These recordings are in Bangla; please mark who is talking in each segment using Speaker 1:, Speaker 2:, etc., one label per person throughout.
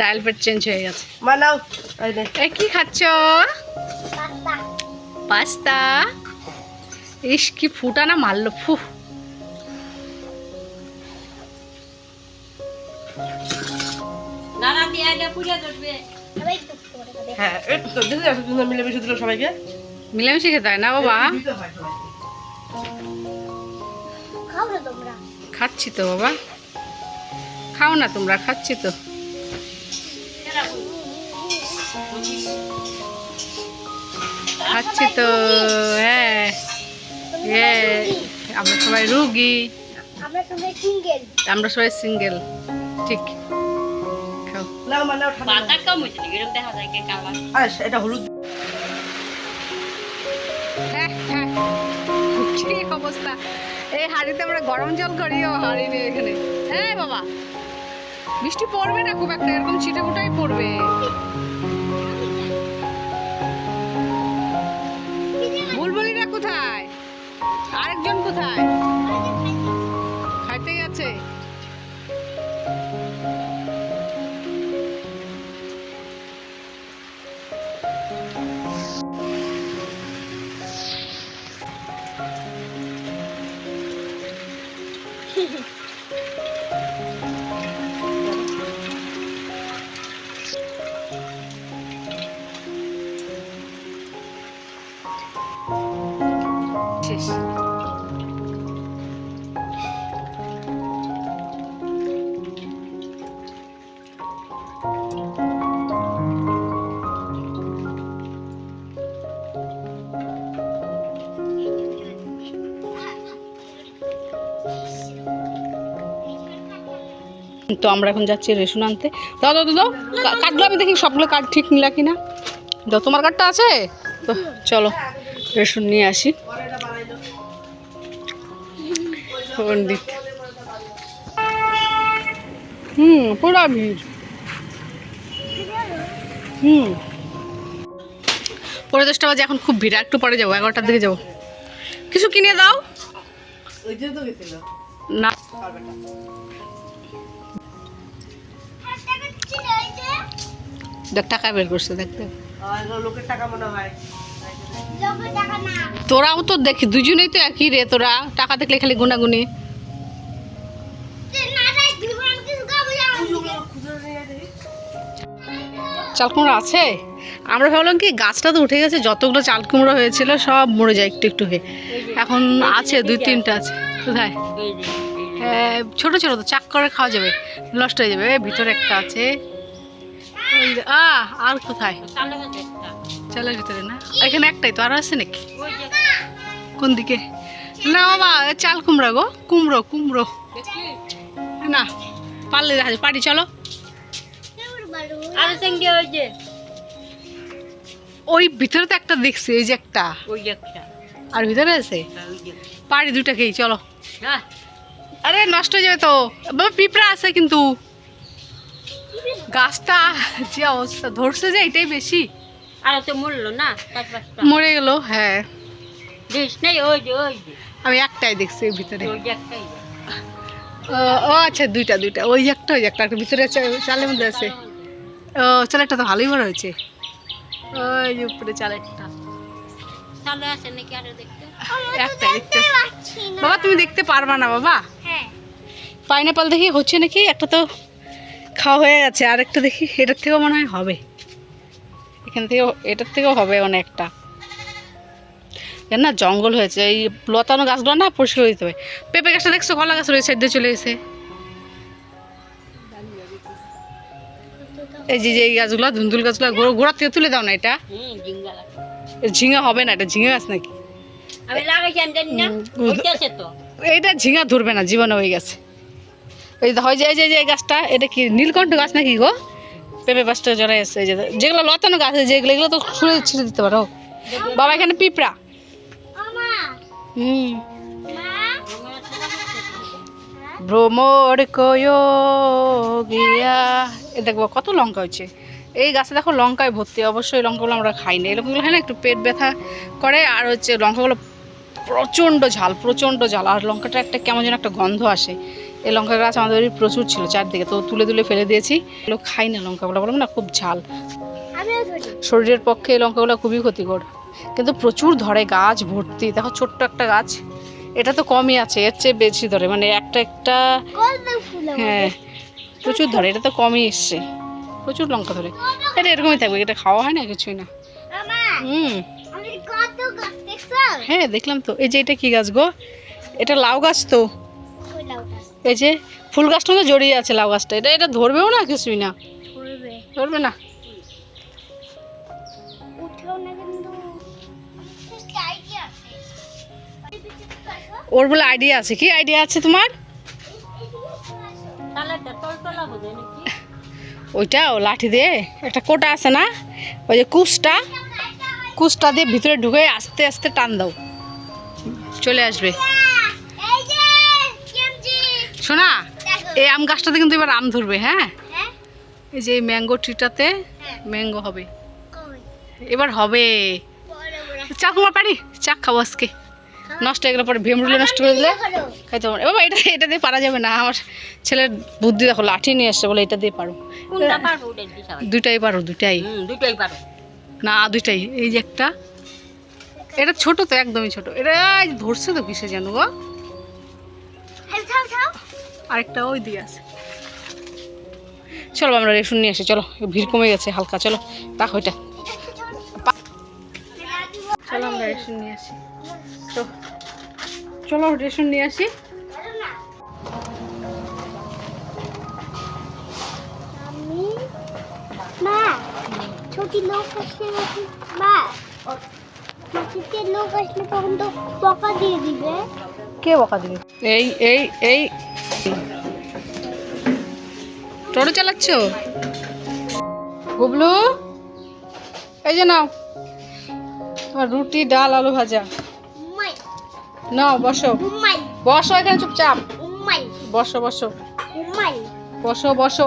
Speaker 1: ডায়ালপেট চেঞ্জ হয়ে গেছে।
Speaker 2: মা নাও এই নে
Speaker 1: এ কি খাচ্ছ? পাস্তা। ইস কি ফুটা না মারলো ফু।
Speaker 2: হ্যাঁ মিলেমিশে সবাইকে।
Speaker 1: মিলেমিশে খেতে হয় না বাবা। খাচ্ছি তো বাবা। খাও না তোমরা খাচ্ছি তো। খাচ্ছি তো হ্যাঁ। হ্যাঁ আমরা সবাই রুগী।
Speaker 3: আমরা সবাই সিঙ্গেল
Speaker 1: আমরা সবাই সিঙ্গেল ঠিক।
Speaker 2: এটা হলুদ।
Speaker 1: হ্যাঁ হ্যাঁ। ঠিক অবস্থা। এই হাড়িতে আমরা গরম জল করি ও হাড়ি এখানে। হ্যাঁ বাবা। বৃষ্টি পড়বে না খুব একটা এরকম ছিটে ফুটাই পড়বে। শেষ। তো আমরা এখন যাচ্ছি রেশন আনতে। দাও দাও দাও, দাও। কা- কার্ডগুলো আমি দেখি সবগুলো কার্ড ঠিক নিলা কিনা। দাও তোমার কার্ডটা আছে? তো চলো রেশন নিয়ে আসি। পণ্ডিত। হুম, পুরা ভিড়। হুম। পরে দশটা বাজে, এখন খুব ভিড়। একটু পরে যাব, এগারোটার দিকে যাব। কিছু কিনে দাও। না। দেখ, টাকা বের করছে দেখতে
Speaker 2: লোকের টাকা মনে হয়।
Speaker 1: তোরাও তো দেখি দুজনেই তো একই রে তোরা। টাকা দেখলে খালি গুনাগুনি চাল কুমড়ো আছে? আমরা ভাবলাম কি গাছটা তো উঠে গেছে যতগুলো চাল কুমড়ো হয়েছিল সব মরে যায় একটু একটু হয়ে। এখন আছে দুই তিনটা আছে। কোথায়? হ্যাঁ, ছোট ছোট তো চাক করে খাওয়া যাবে। নষ্ট হয়ে যাবে। ভিতরে একটা আছে। আর কোথায়? চালের ভিতরে না? এখানে একটাই তো আর আছে নাকি? কোন দিকে? না বাবা চাল কুমড়া গো কুমড়ো কুমড়ো। না পারলে দেখা যায় পারি চলো।
Speaker 4: ওই
Speaker 1: ভিতরে তো একটা দেখছি এই যে একটা।
Speaker 4: ওই যে একটা।
Speaker 1: আর ভিতরে আছে? পারি দুটা খেয়ে চলো। আরে নষ্ট হয়ে যাবে তো। বাবা পিঁপড়া আছে কিন্তু। গাছটা যে অবস্থা ধরছে যে এটাই বেশি।
Speaker 4: আর তো মরলো না
Speaker 1: মরে গেল হ্যাঁ।
Speaker 4: দেশ নেই ওই যে ওই যে।
Speaker 1: আমি একটাই দেখছি এর ভিতরে।
Speaker 4: ওই একটাই।
Speaker 1: ও, ও আচ্ছা দুইটা দুইটা। ওই একটা ওই একটা একটা ভিতরে চালের মধ্যে আছে। ও চালেরটা তো ভালোই বড় হয়েছে। ওই যে উপরে চালেরটা।
Speaker 4: তাহলে আছে নাকি আরও দেখতে?
Speaker 1: একটাই দেখতে বাবা তুমি দেখতে পারবা না বাবা।
Speaker 3: হ্যাঁ।
Speaker 1: পাইনাপাল দেখি হচ্ছে নাকি? একটা তো খাওয়া হয়ে গেছে আর একটা দেখি এটার থেকেও মনে হয় হবে। এখান থেকেও এটার থেকেও হবে অনেকটা। না জঙ্গল হয়েছে এই লতানো গাছগুলো না পরিষ্কার করে দিতে হবে। পেঁপে গাছটা দেখছ কলা গাছ রয়েছে দিয়ে চলে গেছে। এই যে এই গাছগুলো ধুন্দুল গাছগুলো গোড়া গোড়ার থেকে তুলে দাও না এটা। ঝিঙা হবে না এটা ঝিঙে গাছ নাকি? এইটা ঝিঙা ধরবে না জীবনে হয়ে গেছে। এই হয় যে এই যে এই যে এই গাছটা এটা কি নীলকণ্ঠ গাছ নাকি গো? পেঁপে গাছটা জড়াই আছে যেগুলো লতানো গাছ আছে, যেগুলো, এগুলো তো ছুঁড়ে, ছিঁড়ে দিতে পারো। বাবা, এখানে পিঁপড়া। হুম।
Speaker 4: হচ্ছে
Speaker 1: ভ্রমর গিয়া। এ দেখব কত লঙ্কা হয়েছে। এই গাছে দেখো, লঙ্কায় ভর্তি। অবশ্যই লঙ্কাগুলো আমরা খাই না। এই লঙ্কাগুলো হয় না একটু পেট ব্যথা করে। আর হচ্ছে লঙ্কাগুলো প্রচণ্ড ঝাল প্রচণ্ড ঝাল। আর লঙ্কাটা একটা কেমন যেন একটা গন্ধ আসে। এই লঙ্কা গাছ আমাদের বাড়ির প্রচুর ছিল চারদিকে তো তুলে তুলে ফেলে দিয়েছি। এগুলো খাই না লঙ্কাগুলো বলব না খুব ঝাল। শরীরের পক্ষে এই লঙ্কাগুলো খুবই ক্ষতিকর। কিন্তু প্রচুর ধরে গাছ ভর্তি দেখো ছোট্ট একটা গাছ। এটা তো কমই আছে এর চেয়ে বেশি ধরে মানে একটা একটা হ্যাঁ প্রচুর ধরে এটা তো কমই এসছে। প্রচুর লঙ্কা ধরে। এটা এরকমই থাকবে এটা খাওয়া হয় না কিছুই না। হুম। হ্যাঁ দেখলাম তো। এই যে এটা কি গাছ গো? এটা লাউ গাছ তো। এই যে ফুল গাছটা তো জড়িয়ে আছে লাউ গাছটা। এটা এটা ধরবেও না কিছুই না? ধরবে। না?
Speaker 3: উঠেও না কিন্তু আইডিয়া আছে?
Speaker 1: ওর বলে আইডিয়া আছে। কি আইডিয়া আছে তোমার? ওইটা ও লাঠি দিয়ে একটা কোটা আছে না? ওই যে কুচটা। কুচটা দিয়ে ভিতরে ঢুকে আস্তে আস্তে টান দাও। চলে আসবে। শোনা এই আম গাছটাতে কিন্তু এবার আম ধরবে হ্যাঁ?
Speaker 3: হ্যাঁ।
Speaker 1: এই যে এই ম্যাঙ্গো ট্রিটাতে
Speaker 3: হ্যাঁ।
Speaker 1: ম্যাঙ্গো হবে। এবার হবে। চা তোমার পারি চা খাব আজকে। নষ্ট হয়ে গেলে পরে ভেমরুলে নষ্ট করে দিলে। খাইতে পারব না। এ বাবা এটা এটা দিয়ে পারা যাবে না। আমার ছেলের বুদ্ধি দেখো লাঠি নিয়ে আসছে বলে এটা দিয়ে পারো। দুইটাই পারো দুইটাই।
Speaker 4: হুম দুটোই পারো।
Speaker 1: না দুইটাই। এই যে একটা। এটা ছোট তো একদমই ছোট। এটা এই ধরছে তো কিসে যেন গো? আরেকটা ওই দিয়ে আছে। চলো আমরা রেশন নিয়ে আসি চলো। ভিড় কমে গেছে হালকা চলো। রাখো এটা চলো আমরা রেশন নিয়ে আসি। তো চলো রেশন নিয়ে আসি।
Speaker 3: আমি মা ছোটি লোক আসলে মা? মাটিতে লোক আসলে তখন তো বকা দিয়ে দিবে।
Speaker 1: কে বকা দিবে? এই এই এই। টোটো চালাচ্ছ? গুবলু এই যে নাও। তোমার রুটি ডাল আলু ভাজা। নাও বসো। বসো এখানে চুপচাপ। বসো বসো। বসো বসো।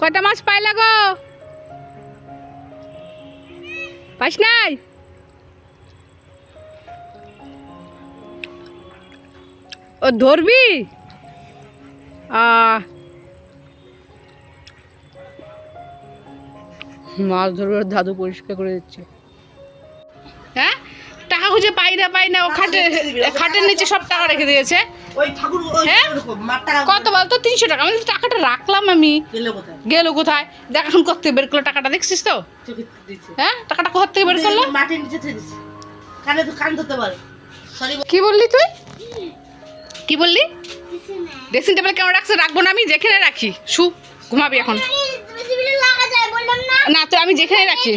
Speaker 1: কয়টা মাছ পাইলা গো? পাইস নাই? ও ধরবি? মাছ ধরবে ওর দাদু পরিষ্কার করে দিচ্ছে। হ্যাঁ? টাকা খুঁজে পাই না পাই না ও খাটের খাটের নিচে সব টাকা রেখে দিয়েছে। হ্যাঁ? কত বলতো? তিনশো টাকা। আমি টাকাটা রাখলাম আমি।
Speaker 2: গেল কোথায়?
Speaker 1: দেখ এখন কত থেকে বের করল টাকাটা দেখছিস তো? হ্যাঁ? টাকাটা কোথা থেকে বের করল? কি বললি তুই? কি বললি? ড্রেসিং টেবিল কেন রাখছো? রাখব না আমি যেখানে রাখি। শু ঘুমাবি এখন।
Speaker 3: না
Speaker 1: তো আমি যেখানে রাখি।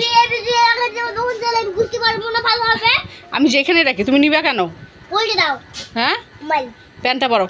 Speaker 3: আমি
Speaker 1: যেখানে রাখি তুমি নিবে কেন? হ্যাঁ? প্যান্টটা পরো।